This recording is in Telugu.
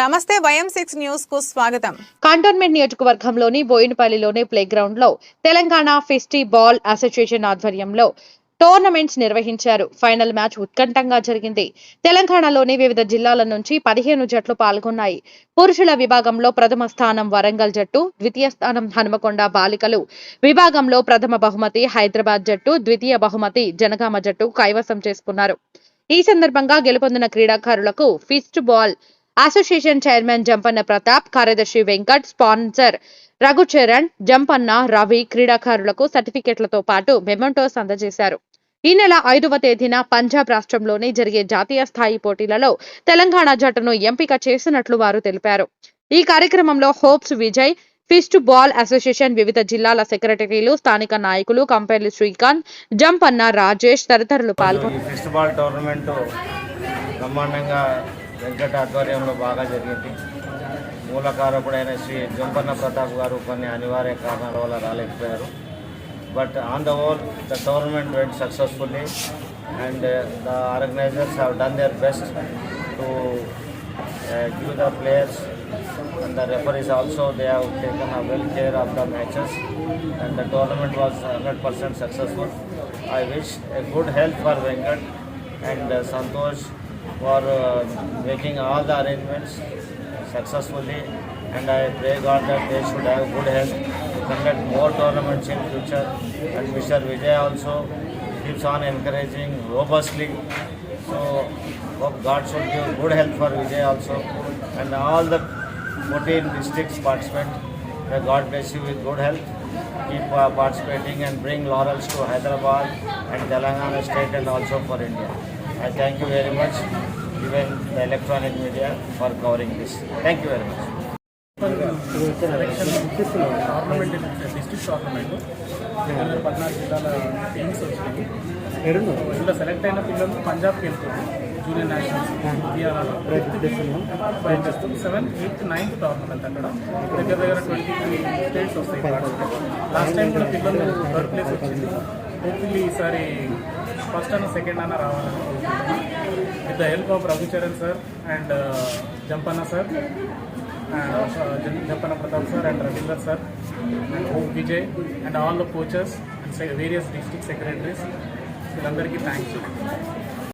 నమస్తే వయం సిక్స్ న్యూస్కు స్వాగతం. కంటోన్మెంట్ నియోజకవర్గంలోని బోయినపల్లిలోని ప్లే గ్రౌండ్లో తెలంగాణ ఫిస్టీ బాల్ అసోసియేషన్ ఆధ్వర్యంలో టోర్నమెంట్స్ నిర్వహించారు. ఫైనల్ మ్యాచ్ ఉత్కంఠంగా జరిగింది. తెలంగాణలోని వివిధ జిల్లాల నుంచి పదిహేను జట్లు పాల్గొన్నాయి. పురుషుల విభాగంలో ప్రథమ స్థానం వరంగల్ జట్టు ద్వితీయ స్థానం హనుమకొండ బాలికలు. విభాగంలో ప్రథమ బహుమతి హైదరాబాద్ జట్టు ద్వితీయ బహుమతి జనగామ జట్టు కైవసం చేసుకున్నారు. ఈ సందర్భంగా గెలుపొందిన క్రీడాకారులకు fistball association chairman Jampanna Pratap కార్యదర్శి వెంకట్ స్పాన్సర్ రఘుచరణ్ జంపన్న రవి క్రీడాకారులకు సర్టిఫికెట్లతో పాటు మెమెంటోస్ అందజేశారు. ఈ నెల ఐదవ తేదీన పంజాబ్ రాష్ట్రంలోని జరిగే జాతీయ స్థాయి పోటీలలో తెలంగాణ జట్టును ఎంపిక చేసినట్లు వారు తెలిపారు. ఈ కార్యక్రమంలో Hopes Vijay fist ball association వివిధ జిల్లాల సెక్రటరీలు స్థానిక నాయకులు కంపెనీలు శ్రీకాంత్ జంపన్న రాజేష్ తదితరులు పాల్గొన్నారు ఈ ఫెస్టివల్ టోర్నమెంట్ బ్రహ్మాండంగా వెంకట ఆధ్వర్యంలో బాగా జరిగింది మూలకారకుడైన శ్రీ జంపన్న ప్రతాప్ గారు కొన్ని అనివార్య కారణాల వల్ల రాలేకపోయారు but on the whole the tournament went successfully and the organisers have done their best to give the players and the referees also they have taken a well care of the matches and the tournament was 100% successful. I wish a good health for Venkat and uh, Santosh for uh, making all the arrangements successfully and I pray God that they should have good health to conduct more tournaments in future and Mr. Vijay also keeps on encouraging robustly so hope God should give good health for Vijay also and all the 14 districts participant. May God bless you with good health. Keep uh, participating and bring laurels to Hyderabad and Telangana state and also for India. I thank you very much, even the electronic media, for covering this. Thank you very much. Tournament district tournament రెండు వేల పద్నాలుగు జిల్లాల టీమ్స్ వచ్చినాయి ఇందులో సెలెక్ట్ అయిన పిల్లలు పంజాబ్కి వెళ్తుంది జూనియర్ నేషనల్స్ ఇండియాలో సెవెంత్ ఎయిత్ నైన్త్ టోర్నమెంట్ అక్కడ. దగ్గర దగ్గర ట్వంటీ త్రీ స్టేట్స్ వస్తాయి లాస్ట్ టైం కూడా పిల్లలు థర్డ్ ప్లేస్ వచ్చింది. హోప్ఫుల్లీ ఈసారి ఫస్ట్ అన్న సెకండ్ అన్న రావాలని with the help of Raghucharan sir and Jampanna sir Jappana Pratap sir and Ravinder sir and Hope Vijay and all the coaches and se- various district secretaries. వీళ్ళందరికీ థ్యాంక్స్